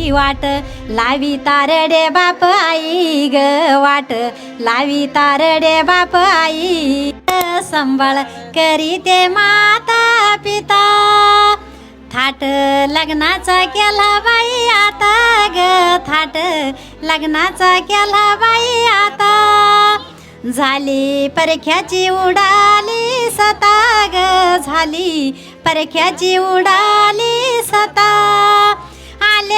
आई वाट. लावी तारडे बाप आई ग वाट. लावी तारडे बाप आई संभाळ करीते माता पिता. थाट लग्नाचा केला बाई आता ग थाट. लग्नाचा केला बाई आता. झाली परख्याची उडाली सता ग. झाली परख्याची उडाली सता.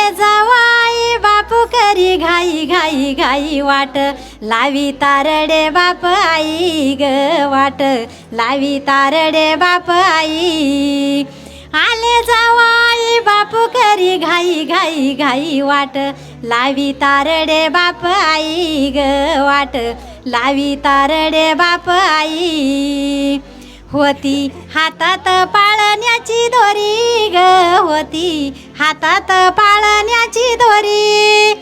रे जवाई बापू करी घाई घाई घाई वाट. लावी तारडे बाप आई ग वाट. लावी तारडे बाप आई. आले जावाई बापू करी घाई घाई घाई वाट. लावी तारडे बाप आई ग वाट. लावी तारडे बाप आई. होती हातात पाळण्याची दोरी ग होती. हातात पाळण्याची दोरी.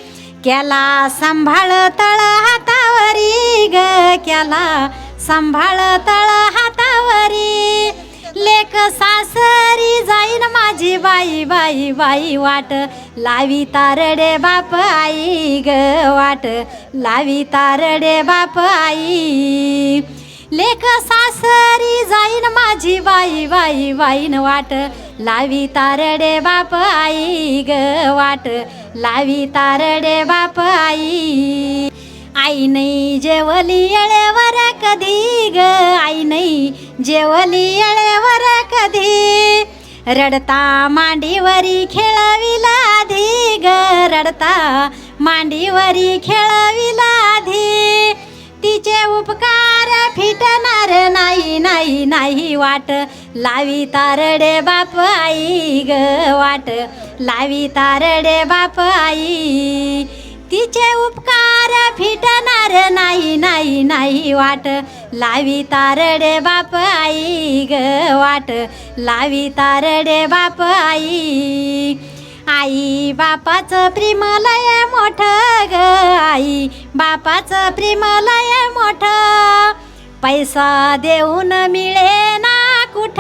केला सांभाळ तळ हातावरी ग. केला सांभाळ तळ हातावरी. लेक सासरी जाईन माझी बाई बाई बाई वाट. लावी तारडे बाप आई ग वाट. लावी तारडे बाप आई. लेक सासरी जाईन माझी बाई बाई बाईन वाट. लावी तारडे बाप आई ग वाट. लावी तारडे बाप आई. आई नाही जेवली येळेवर कधी ग? आई नाही जेवली येळेवर कधी? रडता मांडीवरी खेळविला आधी ग. रडता मांडीवरी खेळविला आधी. तिचे उपकार फिटना नाही नाही वाट. लावी तारडे बाप आई ग वाट. लावी तारडे बाप आई. तिचे उपकार फिटणार नाही नाही नाही वाट. लावी तारडे बाप आई ग वाट. लावी तारडे बाप आई. आई बापाचं प्रेम लय मोठ ग आई. बापाचं प्रेम लय पैसा देऊन मिळे ना कुठ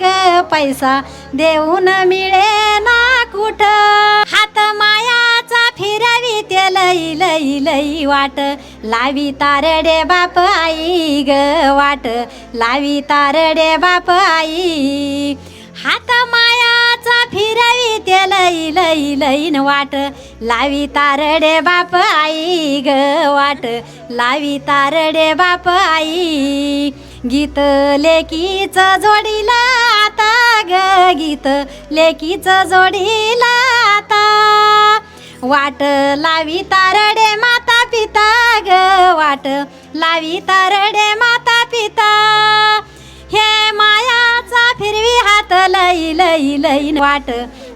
ग पैसा? देऊन मिळे ना कुठ? हात मायाचा फिरवी ते लई लई लई वाट. लावी तारडे बाप आई ग वाट. लावी तारडे बाप आई. हात मायाचा फिरवी ते लई लई लईन वाट. लावी तारडे बाप आई ग वाट. लावी तारडे बाप आई. गीत लेकीच जोडीला आता ग गीत लेकीच जोडीला आता. वाट लावी तारडे माता पिता ग वाट. लावी तारडे माता पिता. लई लई लई लईन वाट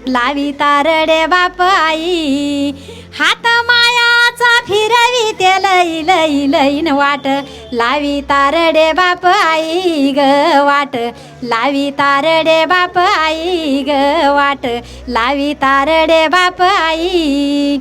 लावी तारडे बाप आई. हात मायाचा फिरवी ते लई लई लईन वाट लावी तारडे बाप आई ग वाट. लावी तारडे बाप आई ग वाट लावी तारडे बाप आई.